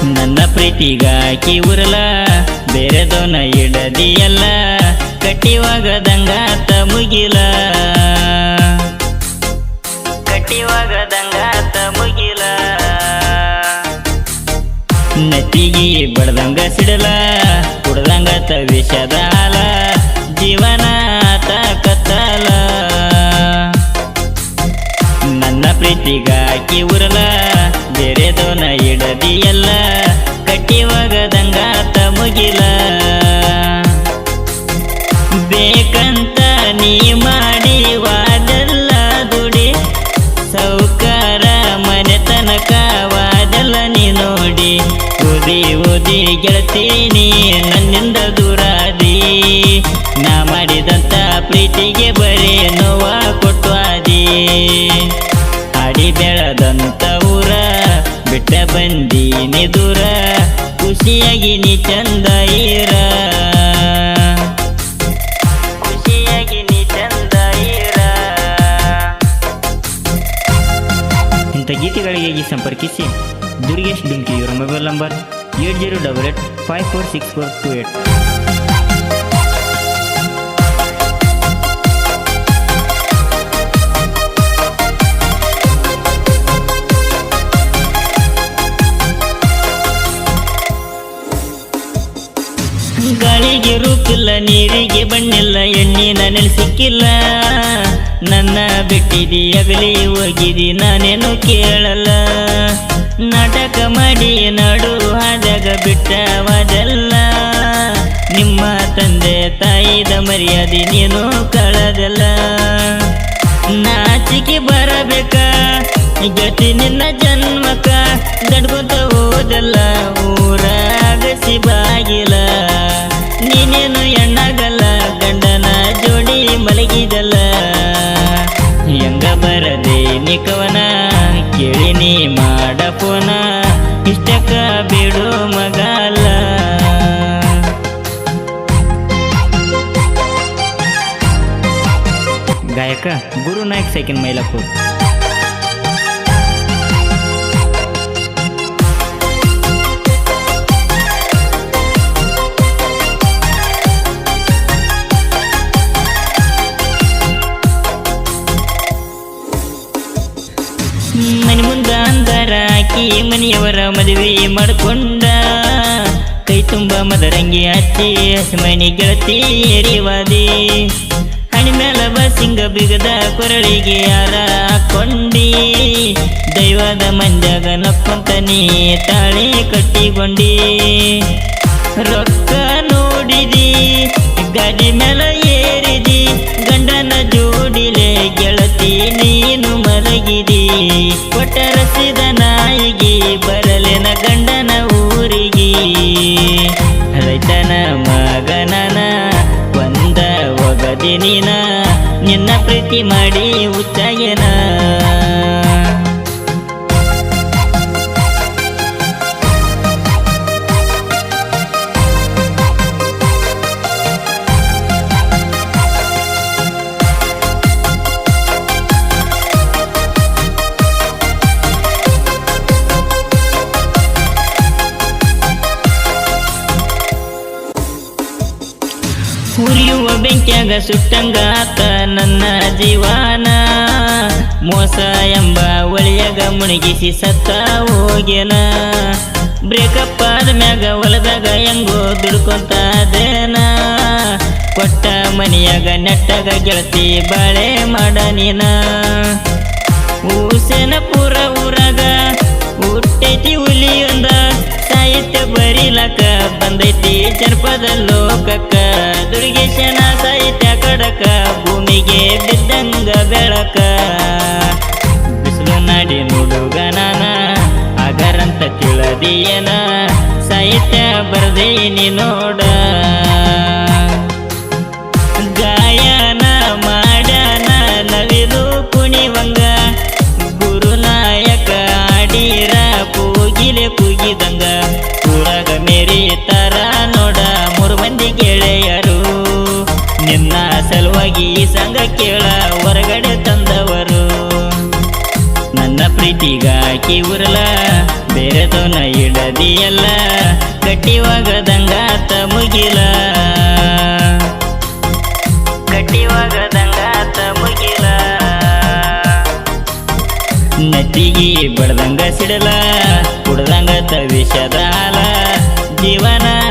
ಪ್ರೀತಿಗಾಕಿ ಉರಲ ಬೇರೆದೋನ ಇಡದಿಯಲ್ಲ ಕಟ್ಟಿವಾಗದಂಗಾತ ಮುಗಿಲ. ಕಟ್ಟಿವಾಗದಂಗಾತ ಮುಗಿಲ. ನೆತ್ತಿಗೆ ಬಡ್ದಂಗ ಸಿಡಲ ಕುಡ್ದಂಗ ವಿಷದ ಕಟ್ಟಿವಾಗದಂಗಾತ ಮುಗಿಲ. ಬೇಕಂತ ನೀ ಮಾಡಿ ವಾದಲ್ಲ ದುಡಿ, ಸೌಕಾರ ಮನೆ ತನಕ ವಾದಲ್ಲ ನೀ ನೋಡಿ. ಓದಿ ಓದಿ ಗೆಳತೀನಿ ನನ್ನಿಂದ ದೂರಾದಿ. ನಾ ಮಾಡಿದಂತ ಪ್ರೀತಿಗೆ ಬರೀ ನೋವ ಕೊಟ್ವಾದಿ. ಅಡಿ ಬೆಳೆದಂತ ಊರ, ಬಿಟ್ಟ ಬಂದೀನಿ ದೂರ ಖುಷಿಯಾಗಿ ನೀ ಚಂದ ಇರ. ಖುಷಿಯಾಗಿ ನೀ ಚಂದ ಇರ. ಇಂಥ ಗೀತೆಗಳಿಗೆ ಸಂಪರ್ಕಿಸಿ ದುರ್ಗೇಶ್ ಡುಂಕಿ ಇವರ mobile number eight zero double eight five four six four two eight. ರೂಪಿಲ್ಲ ನೀರಿಗೆ ಬಣ್ಣಿಲ್ಲ, ಎಣ್ಣಿನ ಸಿಕ್ಕಿಲ್ಲ ನನ್ನ ಬಿಟ್ಟಿದಿ, ಅಗಲಿ ಹೋಗಿದಿ, ನಾನೇನು ಕೇಳಲ್ಲ. ನಾಟಕ ಮಾಡಿ ನಾಡು ಆದಾಗ ಬಿಟ್ಟವಾದಲ್ಲ ನಿಮ್ಮ ತಂದೆ ತಾಯಿದ ಮರ್ಯಾದೆ ನೀನು ಕಳದಲ್ಲ. ನಾಚಿಕೆ ಬರಬೇಕಾ ಗತಿ ನಿನ್ನ ಜನ್ಮಕ ಗಾಯಕ ಗುರು ನಾಯಕ್ ಸೈಕಿನ್ ಮೈಲಾಪುರ್ ಮನೆ ಮುಂದ ಅಂದಾರ ಆಕಿ, ಮನೆಯವರ ಮದುವೆ ಮಾಡ್ಕೊಂಡ. ಕೈ ತುಂಬ ಮದರಂಗಿ ಹಚ್ಚಿ ಮನೆ ಗೆಳತಿ ಎರಿವಾದಿ. ಹಣಿ ಮೇಲ ಬಸಿಂಗ ಬಿಗದ ಕೊರಳಿಗೆ ಯಾರ ಕೊಂಡಿ ದೈವದ ಮಂದ್ಯಾಗ ನಕ್ಕೊಂತ ನೀ ತಾಳಿ ಕಟ್ಟಿಕೊಂಡಿ. ರೊಕ್ಕ ನೋಡಿದಿ, ಗಾಡಿ ನಿನ್ನ ಪ್ರೀತಿ ಉರಿಯುವ ಬೆಂಕಿಯಾಗ ಸುಟ್ಟಂಗ ಆತ ನನ್ನ ಜೀವನ. ಮೋಸ ಎಂಬ ಒಳಿಯಾಗ ಮುಣಗಿಸಿ ಸತ್ತ ಹೋಗ್ಯನ. ಬ್ರೇಕಪ್ ಆದ ಮ್ಯಾಗ ಹೊಲದಾಗ ಹೆಂಗೋ ದುಡ್ಕೊಂತ ಅದೇನ. ಕೊಟ್ಟ ಮನೆಯಾಗ ನೆಟ್ಟಾಗ ಗೆಳತಿ ಬಾಳೆ ಮಾಡ ನೀನ ಊಸೇನ ಪೂರ ಊರಾಗ ಹುಟ್ಟೈತಿ ಹುಲಿಯೊಂದ ಸಾಹಿತ್ಯ ಬರೀಲಕ ಬಂದೈತಿ ಜನಪದ ಲೋಕಕ್ಕ. ಬರ್ದೇನಿ ನೋಡ. ಗಾಯನ ಮಾಡನ ನವಿಲು ಕುಣಿವಂಗ. ಗುರುನಾಯಕ ಆಡೀರ ಕೂಗಿಲೆ ಕೂಗಿದಂಗ. ಮೇರಿ ತರ ನೋಡ ಮೂರು ಮಂದಿ ಗೆಳೆಯರು. ನಿನ್ನ ಸಲುವಾಗಿ ಈ ಸಂಘ ಕೇಳ ಹೊರಗಡೆ ತಂದವರು. ನನ್ನ ಪ್ರೀತಿಗಾಕಿ ಉರಲ ಬೇರೆದವನ ಇಡದಿಯಲ್ಲ. ಗಟ್ಟಿವಾಗದಂಗಾತ ಮುಗಿಲ. ಗಟ್ಟಿವಾಗದಂಗಾತ ಮುಗಿಲ. ನತ್ತಿಗಿ ಬಡ್ದಂಗ ಸಿಡಲ ಕುಡ್ದಂಗ ವಿಷದಾಲ ಹಾಲ.